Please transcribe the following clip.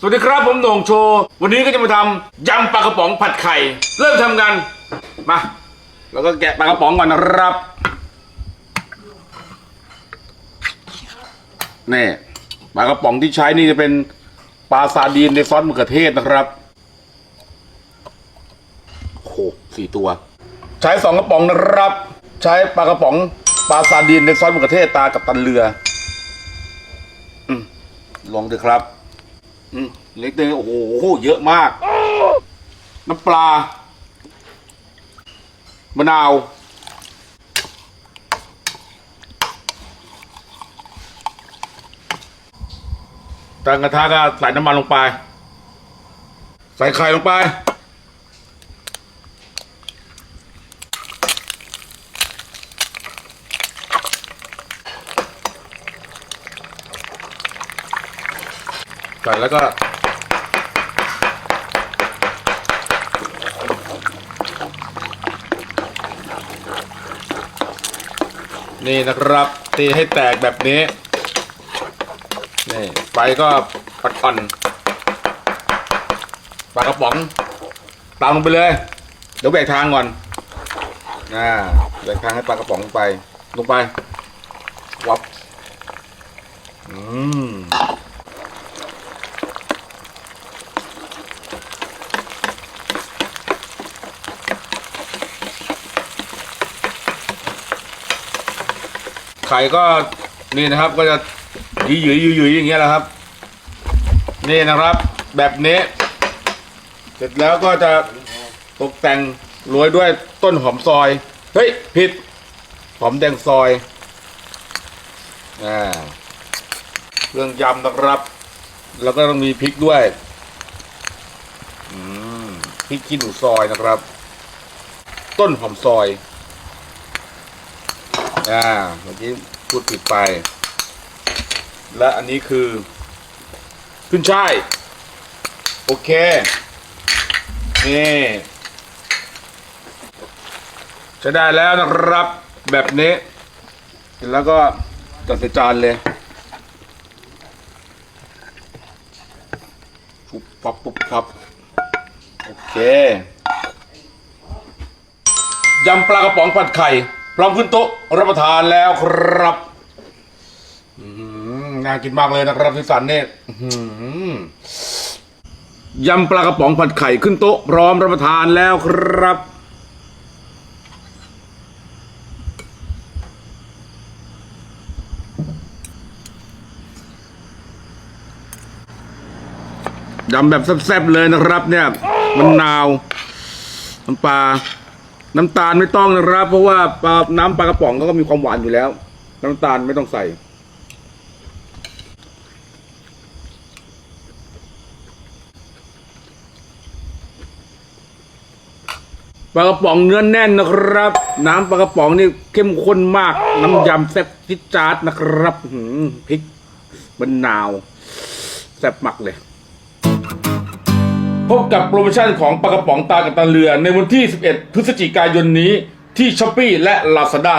สวัสดีครับผมโหน่งโชว์ วันนี้ก็จะมาทำยำปลากระป๋องผัดไข่ เริ่มทำกันมาแล้วก็แกะปลากระป๋องก่อนนะครับนี่ปลากระป๋องที่ใช้นี่จะเป็นปลาซาดีนในซอสมะเขือเทศนะครับโอ้โหสี่ตัว ใช้สองกระป๋องนะครับ ใช้ปลากระป๋องปลาซาดีนในซอสมะเขือเทศตากับตันเรืออืลองดูครับ อืมเล็กเลยโอ้โหเยอะมาก น้ำปลามะนาวตั้งกระทะก็ใส่น้ำมันลงไป ใส่ไข่ลงไป ใส่แล้วก็นี่นะครับตีให้แตกแบบนี้ นี่ไฟก็ปัดอ่อนปลากระป๋องตามลงไปเลย เดี๋ยวแบกทางก่อนอ่าแบกทางให้ปลากระป๋องลงไป ลงไปวับอืม ไข่ก็นี่นะครับก็จะหยืยๆหยืยๆอย่างเงี้ยแหละครับ นี่นะครับ แบบนี้ เสร็จแล้วก็จะตกแต่งโรยด้วยต้นหอมซอย เฮ้ยผิดหอมแดงซอยอ่าเครื่องยำนะครับ แล้วก็ต้องมีพริกด้วยอืมพริกขี้หนูซอยนะครับ ต้นหอมซอย อ่าเมื่อกี้พูดผิดไป และอันนี้คือ ขึ้นช่าย โอเค นี่ใช้ได้แล้วนะครับ แบบนี้ แล้วก็จัดใส่จานเลยปุ๊บปับปุ๊บปับโอเค ยำปลากระป๋องผัดไข่ พร้อมขึ้นโต๊ะรับประทานแล้วครับอืมน่ากินมากเลยนะครับพี่สันเนี่ยอื้อหือยำปลากระป๋องผัดไข่ขึ้นโต๊ะพร้อมรับประทานแล้วครับ ยำแบบแซ่บๆเลยนะครับ เนี่ยมะนาวน้ำปลา น้ำตาลไม่ต้องนะครับ เพราะว่าปลาน้ำปลากระป๋องก็มีความหวานอยู่แล้ว น้ำตาลไม่ต้องใส่ปลากระป๋องเนื้อแน่นนะครับ น้ำปลากระป๋องนี่เข้มข้นมาก น้ำยำแซ่บจิจาดนะครับหือพริกมะนาวแซ่บมักเลย พบกับโปรโมชั่นของปลากระป๋องตากับตาเรือในวันที่ 11 พฤศจิกายนนี้ที่ช้อปปีและ Lazada